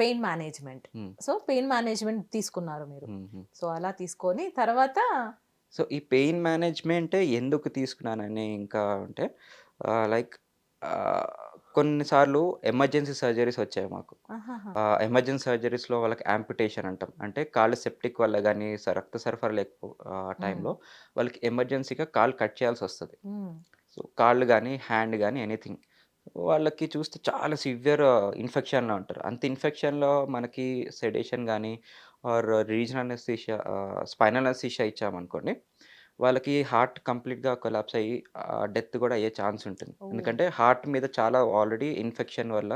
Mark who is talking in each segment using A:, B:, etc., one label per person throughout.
A: Pain management. So pain management తీసుకున్నారు మీరు. So అలా తీసుకొని తర్వాత
B: సో ఈ పెయిన్ మేనేజ్మెంట్ ఎందుకు తీసుకున్నానని ఇంకా అంటే లైక్ కొన్నిసార్లు ఎమర్జెన్సీ సర్జరీస్ వచ్చాయి మాకు. ఎమర్జెన్సీ సర్జరీస్లో వాళ్ళకి యాంపిటేషన్ అంటాం అంటే కాళ్ళు సెప్టిక్ వల్ల కానీ రక్త సరఫరా లేకపో టైంలో వాళ్ళకి ఎమర్జెన్సీగా కాళ్ళు కట్ చేయాల్సి వస్తుంది. సో కాళ్ళు కానీ హ్యాండ్ కానీ ఎనీథింగ్ వాళ్ళకి చూస్తే చాలా సివియర్ ఇన్ఫెక్షన్లో ఉంటారు అంత ఇన్ఫెక్షన్లో మనకి సెడేషన్ కానీ or regional anaesthesia spinal anaesthesia ఇచ్చామనుకోండి వాళ్ళకి హార్ట్ కంప్లీట్గా కొలాప్స్ అయ్యి డెత్ కూడా అయ్యే ఛాన్స్ ఉంటుంది. ఎందుకంటే హార్ట్ మీద చాలా ఆల్రెడీ ఇన్ఫెక్షన్ వల్ల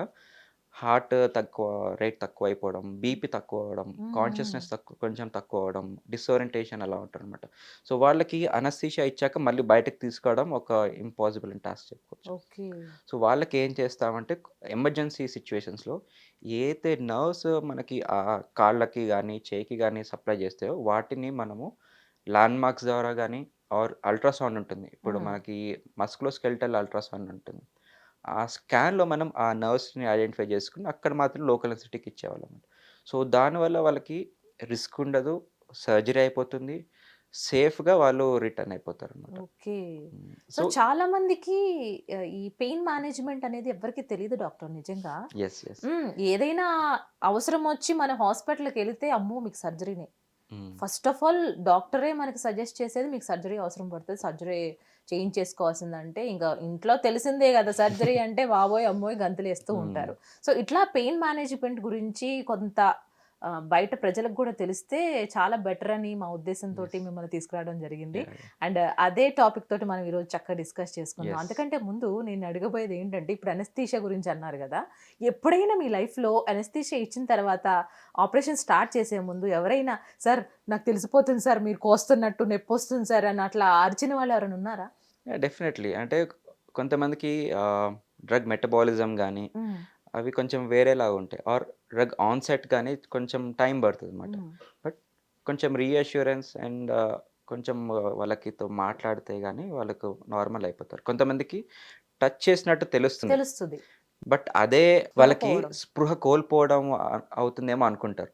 B: హార్ట్ తక్కువ రేట్ తక్కువ అయిపోవడం బీపీ తక్కువ అవడం
A: Mm.
B: కాన్షియస్నెస్ తక్కువ కొంచెం తక్కువ అవడం డిస్ఓరియంటేషన్ అలా ఉంటుంది అనమాట సో వాళ్ళకి అనస్థీషియా ఇచ్చాక మళ్ళీ బయటకు తీసుకోవడం ఒక ఇంపాసిబుల్ టాస్క్ చెప్పుకోవచ్చు.
A: ఓకే.
B: సో వాళ్ళకి ఏం చేస్తామంటే ఎమర్జెన్సీ సిచ్యువేషన్స్లో ఏదైతే నర్వ్స్ మనకి ఆ కాళ్ళకి కానీ చేయికి కానీ సప్లై చేస్తాయో వాటిని మనము ల్యాండ్ మార్క్స్ ద్వారా కానీ ఆర్ అల్ట్రాసౌండ్ ఉంటుంది. ఇప్పుడు. మనకి మస్కులోస్కెల్టల్ అల్ట్రాసౌండ్ ఉంటుంది. ఆ స్కాన్లో మనం ఆ నర్వ్స్ని ఐడెంటిఫై చేసుకుని అక్కడ మాత్రం లోకల్ ఎన్సిటీకి ఇచ్చేవాళ్ళం సో దానివల్ల వాళ్ళకి రిస్క్ ఉండదు సర్జరీ అయిపోతుంది సేఫ్గా వాళ్ళు రిటర్న్ అయిపోతారు అనమాట
A: ఓకే సో చాలా మందికి ఈ పెయిన్ మేనేజ్మెంట్ అనేది ఎవరికి తెలియదు డాక్టర్ నిజంగా.
B: ఎస్.
A: ఏదైనా అవసరం వచ్చి మన హాస్పిటల్కి వెళితే అమ్మో! మీకు సర్జరీనే. ఫస్ట్ ఆఫ్ ఆల్ డాక్టరే మనకి సజెస్ట్ చేసేది మీకు సర్జరీ అవసరం పడుతుంది సర్జరీ చేయించేసుకోవాల్సిందంటే ఇంకా ఇంట్లో తెలిసిందే కదా సర్జరీ అంటే బాబోయ్ అమ్మోయ్ గంతులు వేస్తూ
B: మ్మ్.
A: ఉంటారు సో ఇట్లా పెయిన్ మేనేజ్మెంట్ గురించి కొంత బయట ప్రజలకు కూడా తెలిస్తే చాలా బెటర్ అని మా ఉద్దేశంతో. మిమ్మల్ని తీసుకురావడం జరిగింది. అండ్ అదే టాపిక్ తోటి మనం ఈరోజు చక్కగా డిస్కస్ చేసుకుందాం.
B: Yes.
A: అంతకంటే ముందు నేను అడగబోయేది ఏంటంటే ఇప్పుడు అనస్థీషియా గురించి అన్నారు కదా ఎప్పుడైనా మీ లైఫ్లో అనస్థీషియా ఇచ్చిన తర్వాత ఆపరేషన్ స్టార్ట్ చేసే ముందు ఎవరైనా సార్ నాకు తెలిసిపోతుంది సార్ మీరు కోస్తున్నట్టు నొప్పి వస్తుంది సార్ అని అట్లా అరిచిన వాళ్ళు ఎవరైనా ఉన్నారా?
B: డెఫినెట్లీ అంటే కొంతమందికి డ్రగ్ మెటబాలిజం కానీ అవి కొంచెం వేరేలాగా ఉంటాయి. ఆర్ డ్రగ్ ఆన్సెట్ కానీ కొంచెం టైం పడుతుంది అనమాట కొంచెం రీఅష్యూరెన్స్ అండ్ కొంచెం ఆ, వాళ్ళకి తో మాట్లాడితే కానీ వాళ్ళకు నార్మల్ అయిపోతారు. కొంతమందికి టచ్ చేసినట్టు తెలుస్తుంది.
A: తెలుస్తుంది.
B: బట్ అదే వాళ్ళకి. స్పృహ కోల్పోవడం అవుతుందేమో అనుకుంటారు.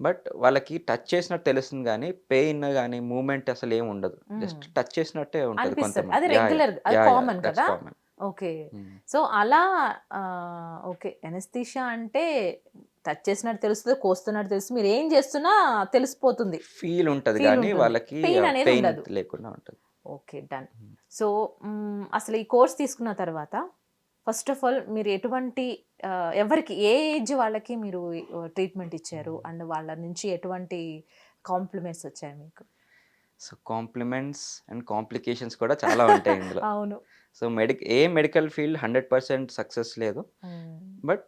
B: బట్ వాళ్ళకి టచ్ చేసినట్టు తెలుస్తుంది కానీ పెయిన్ కానీ మూమెంట్ అసలు ఏమి ఉండదు. జస్ట్
A: మ్మ్.
B: టచ్ చేసినట్టే ఉంటుంది కొంతమంది.
A: ఓకే. సో అలా ఓకే. ఎనస్థీషియా అంటే టచ్ చేసినట్టు తెలుస్తుంది కోస్తున్నట్టు తెలుస్తుంది. మీరు ఏం చేస్తున్నా తెలిసిపోతుంది.
B: ఫీల్ ఉంటది కానీ. వాళ్ళకి
A: Pain అనేది
B: పెయిన్
A: ఉండదు.
B: లేకుండా ఉంటుంది.
A: Okay done. సో అసలు ఈ కోర్స్ తీసుకున్న తర్వాత ఫస్ట్ ఆఫ్ ఆల్ మీరు ఎటువంటి ఎవరికి ఏ ఏజ్ వాళ్ళకి మీరు ట్రీట్మెంట్ ఇచ్చారు? అండ్ వాళ్ళ నుంచి ఎటువంటి కాంప్లిమెంట్స్ వచ్చాయి మీకు?
B: సో కాంప్లిమెంట్స్ అండ్ కాంప్లికేషన్స్ కూడా చాలా ఉంటాయి ఇందులో.
A: అవును.
B: సో మెడిక్ ఏ medical field hundred percent success లేదు. బట్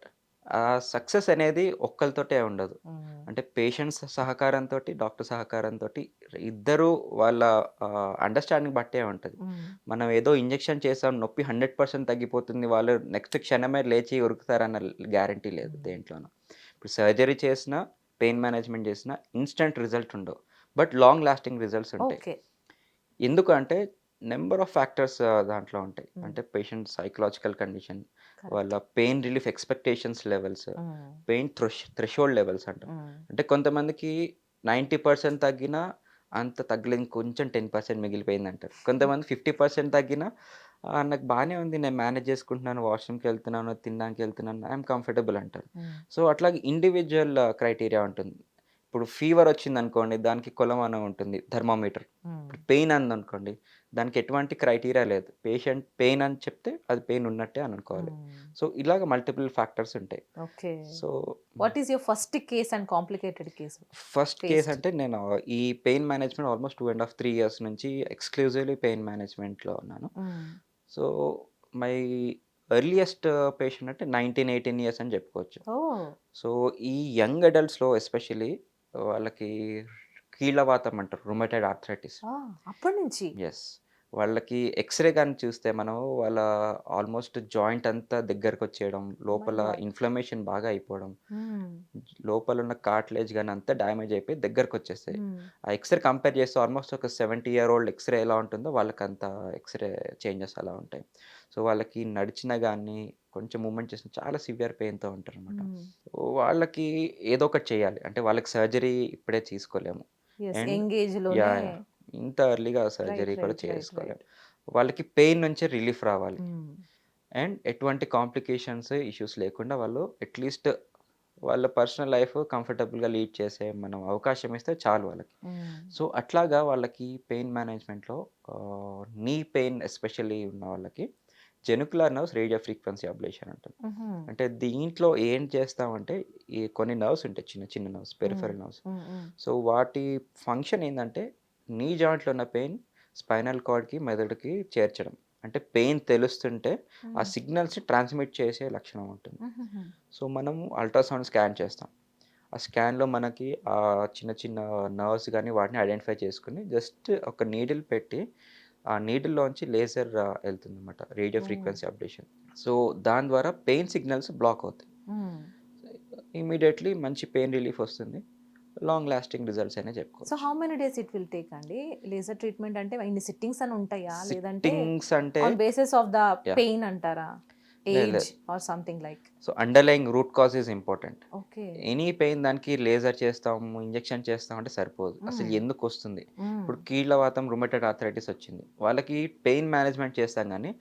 B: ఆ సక్సెస్ అనేది ఒక్కరితోటే ఉండదు. అంటే పేషెంట్స్ సహకారంతో డాక్టర్ సహకారంతో ఇద్దరు వాళ్ళ అండర్స్టాండింగ్ బట్టే ఉంటుంది. మనం ఏదో ఇంజెక్షన్ చేసాం నొప్పి హండ్రెడ్ పర్సెంట్ తగ్గిపోతుంది వాళ్ళు నెక్స్ట్ క్షణమే లేచి ఉరుకుతారన్న గ్యారంటీ లేదు. దేంట్లోనూ. ఇప్పుడు సర్జరీ చేసినా పెయిన్ మేనేజ్మెంట్ చేసినా ఇన్స్టెంట్ రిజల్ట్ ఉండవు. బట్ లాంగ్ లాస్టింగ్ రిజల్ట్స్ ఉంటాయి.
A: ఓకే.
B: ఎందుకు అంటే నెంబర్ ఆఫ్ ఫ్యాక్టర్స్ దాంట్లో ఉంటాయి. అంటే పేషెంట్ సైకలాజికల్ కండిషన్. వాళ్ళ pain relief expectations levels pain threshold levels అంటాం. అంటే కొంతమందికి నైంటీ పర్సెంట్ తగ్గినా అంత తగ్గలేదు కొంచెం టెన్ పర్సెంట్ మిగిలిపోయింది అంటారు కొంతమంది ఫిఫ్టీ పర్సెంట్ తగ్గినా "ఆ, నాకు బాగానే ఉంది నేను మేనేజ్ చేసుకుంటున్నాను వాష్రూమ్కి వెళ్తున్నాను తినడానికి వెళ్తున్నాను ఐఎమ్ కంఫర్టబుల్ అంటారు. సో అట్లాగే ఇండివిజువల్ క్రైటీరియా ఉంటుంది. ఇప్పుడు ఫీవర్ వచ్చింది అనుకోండి దానికి కొలమానం ఉంటుంది థర్మోమీటర్ ఇప్పుడు పెయిన్ అంది అనుకోండి దానికి ఎటువంటి క్రైటీరియా లేదు. పేషెంట్ పెయిన్ అని చెప్తే అది పెయిన్ ఉన్నట్టే అని అనుకోవాలి.
A: మ్,
B: సో ఇలాగ మల్టిపుల్ ఫ్యాక్టర్స్ ఉంటాయి.
A: Okay
B: so
A: what is your first case and complicated case
B: first case. అంటే నేను ఈ pain management almost two and half three years నుంచి ఎక్స్క్లూజివ్లీ పెయిన్ మేనేజ్మెంట్లో ఉన్నాను. సో మై ఎర్లియస్ట్ పేషెంట్ అంటే నైన్టీన్ ఎయిటీన్ ఇయర్స్ అని చెప్పుకోవచ్చు.
A: ఓ
B: సో ఈ యంగ్ అడల్ట్స్లో ఎస్పెషలీ వాళ్ళకి కీళ్ళవాతం అంటారు రుమటైడ్ ఆర్థరైటిస్
A: అప్పటి నుంచి?
B: ఎస్ వాళ్ళకి ఎక్స్‌రే గాని చూస్తే మనం వాళ్ళ ఆల్‌మోస్ట్ జాయింట్ అంతా దగ్గరకు వచ్చేయడం, లోపల. ఇన్‌ఫ్లమేషన్ బాగా అయిపోవడం. లోపల ఉన్న కార్టిలేజ్ గాని అంతా డ్యామేజ్ అయిపోయి దగ్గరకొచ్చేస్తాయి.
A: హ్మ్.
B: ఆ ఎక్స్‌రే కంపేర్ చేస్తే ఆల్‌మోస్ట్ ఒక 70 ఇయర్ ఓల్డ్ ఎక్స్‌రే ఎలా ఉంటుందో వాళ్ళకంత ఎక్స్‌రే చేంజెస్ అలా ఉంటాయి. సో, వాళ్ళకి నడిచినా గాని, కొంచెం మూవ్‌మెంట్ చేసినా చాలా సివియర్ పెయిన్‌తో ఉంటారనమాట.
A: హ్మ్.
B: సో, వాళ్ళకి ఏదో ఒకటి చేయాలి. అంటే వాళ్ళకి సర్జరీ ఇప్పుడే తీసుకోలేము. ఇంత ఎర్లీగా. సర్జరీ కూడా.
A: రైట్.
B: వాళ్ళకి పెయిన్ నుంచే రిలీఫ్ రావాలి. అండ్ ఎటువంటి కాంప్లికేషన్స్, ఇష్యూస్ లేకుండా వాళ్ళు అట్‌లీస్ట్ వాళ్ళ పర్సనల్ లైఫ్ కంఫర్టబుల్‌గా లీడ్ చేసే మనం అవకాశం ఇస్తే చాలు వాళ్ళకి. సో, అట్లాగా వాళ్ళకి పెయిన్ మేనేజ్‌మెంట్‌లో నీ పెయిన్ ఎస్పెషల్లీ ఉన్న వాళ్ళకి genicular nerves radio frequency ablation అంటాం.
A: హుహు.
B: అంటే దీంట్లో ఏం చేస్తామంటే ఈ కొన్ని నర్వ్స్ ఉంటాయి. చిన్న చిన్న నర్వ్స్. Peripheral nerves. సో, వాటి ఫంక్షన్ ఏందంటే నీ జాయింట్‌లో ఉన్న పెయిన్ స్పైనల్ కార్డ్‌కి, మెదడుకి చేర్చడం. అంటే పెయిన్ తెలుస్తుంటే ఆ. సిగ్నల్స్‌ని ట్రాన్స్‌మిట్ చేసే లక్షణం ఉంటుంది. సో, మనం అల్ట్రాసౌండ్ స్కాన్ చేస్తాం. ఆ స్కాన్‌లో మనకి ఆహ్, చిన్న చిన్న నర్వ్స్ గాని వాటిని ఐడెంటిఫై చేసుకొని జస్ట్ ఒక నీడిల్ పెట్టి ఆ నీడిల్‌లోంచి లేజర్ ఎళ్తుందనమాట. రేడియో
A: ఓహ్!
B: Frequency ablation. సో, దాని ద్వారా పెయిన్ సిగ్నల్స్ బ్లాక్ అవుతాయి.
A: హ్మ్.
B: ఇమ్మీడియేట్‌లీ మంచి పెయిన్ రిలీఫ్ వస్తుంది. లాంగ్ లాస్టింగ్ రిజల్ట్స్ అనే
A: సో,
B: చెప్పుకోవచ్చు.
A: How many days it will take అండి? లేజర్ ట్రీట్మెంట్ అంటే ఇన్ని సిట్టింగ్స్ అని ఉంటాయా? లేదంటే
B: సిట్టింగ్స్ అంటే
A: on basis of the! Pain అంటారా? Age. Or something like?
B: So, underlying root cause is important.
A: Okay.
B: Any pain దానికి లేజర్ చేస్తాము, ఇంజెక్షన్ చేస్తాం అంటే సరిపోదు. అసలు
A: హ్మ్.
B: ఎందుకొస్తుంది?
A: హ్మ్.
B: ఇప్పుడు కీళ్ళవాతం, రుమటైడ్ ఆర్థరైటిస్ వచ్చింది. వాళ్ళకి పెయిన్ మేనేజ్‌మెంట్ చేస్తాం గానీ,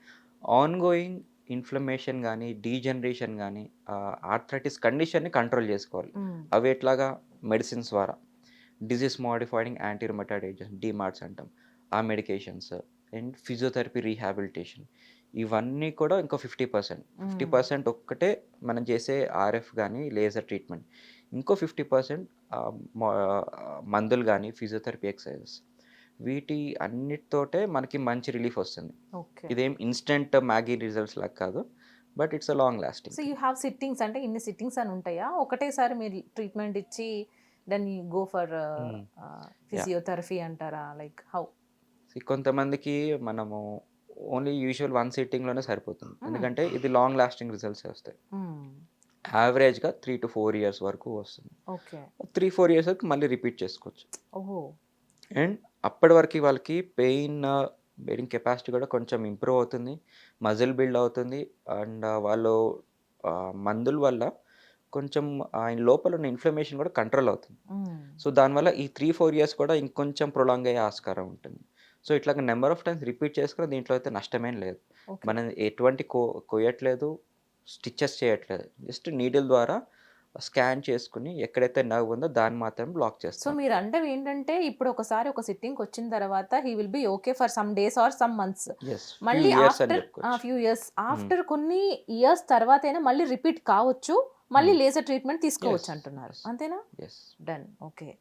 B: ఆన్‌గోయింగ్ ఇన్‌ఫ్లమేషన్ గానీ, డీజనరేషన్ గానీ, ఆహ్, ఆర్థరైటిస్ కండిషన్‌ని కంట్రోల్ చేసుకోవాలి. అవి ఎట్లాగా? మెడిసిన్స్ ద్వారా. Disease modifying anti rheumatoid agents DMARDs అంటాం. ఆ మెడికేషన్స్ అండ్ ఫిజియోథెరపీ రీహాబిలిటేషన్ ఇవన్నీ కూడా ఇంకో 50%.
A: హ్మ్.
B: 50% ఒక్కటే మనం చేసే ఆర్ఎఫ్ గానీ, లేజర్ ట్రీట్మెంట్. ఇంకో 50% ఆహ్, మ మందులు గానీ, ఫిజియోథెరపీ ఎక్సర్‌సైజెస్. వీటి అన్నిటితోటే మనకి మంచి రిలీఫ్ వస్తుంది. ఇదేం ఇన్‌స్టంట్ మ్యాగీ రిజల్ట్స్ లాగా కాదు. But it's a long lasting
A: so. You have sittings అంటే ఇన్ని సిట్టింగ్స్ అని ఉంటాయా? ఒకటేసారి మీరు ట్రీట్మెంట్ ఇచ్చి then you go for
B: yeah!
A: Physiotherapy అంటారా? Like how?
B: కొంతమందికి మనము ఓన్లీ యూజువల్ వన్ సిట్టింగ్‌లోనే సరిపోతుంది.
A: హ్మ్.
B: ఎందుకంటే ఇది లాంగ్ లాస్టింగ్ రిజల్ట్సే వస్తాయి.
A: హ్మ్.
B: యావరేజ్‌గా 3-4 ఇయర్స్ వరకు వస్తుంది. 3, 4 ఇయర్స్ వరకు మళ్ళీ రిపీట్ చేసుకోవచ్చు. అండ్ అప్పటి వరకి వాళ్ళకి పెయిన్ బేరింగ్ కెపాసిటీ కూడా కొంచెం ఇంప్రూవ్ అవుతుంది. మజిల్ బిల్డ్ అవుతుంది. అండ్ వాళ్ళు మందుల వల్ల కొంచెం ఆయన లోపల ఉన్న ఇన్‌ఫ్లమేషన్ కూడా కంట్రోల్ అవుతుంది. సో, దానివల్ల ఈ 3, 4 ఇయర్స్ కూడా ఇంకొంచెం ప్రొలాంగ్ అయ్యే ఆస్కారం ఉంటుంది. సో, ఇట్లాగ నంబర్ ఆఫ్ టైమ్స్ రిపీట్ చేసుకున్న దీంట్లో అయితే నష్టమేం లేదు. మనం ఎటువంటి కో కొయ్యట్లేదు, స్టిచెస్ చేయట్లేదు. జస్ట్ నీడిల్ ద్వారా స్కాన్ చేసుకొని ఎక్కడైతే నర్వ్ ఉందో దాన్ని మాత్రమే బ్లాక్
A: సో,
B: చేస్తున్నాం.
A: మీరు అంటవి ఏంటంటే ఇప్పుడు ఒకసారి ఒక సిట్టింగ్‌కి వచ్చిన తర్వాత he will be okay for some days or some months. మళ్ళీ ఆఫ్టర్. Few years. ఆఫ్టర్ కొన్ని ఇయర్స్ తర్వాతైనా మళ్ళీ రిపీట్ కావచ్చు. మళ్ళీ
B: హ్మ్.
A: లేజర్ ట్రీట్మెంట్ తీసుకోవచ్చు. అంటున్నారు. అంతేనా? డన్. ఓకే.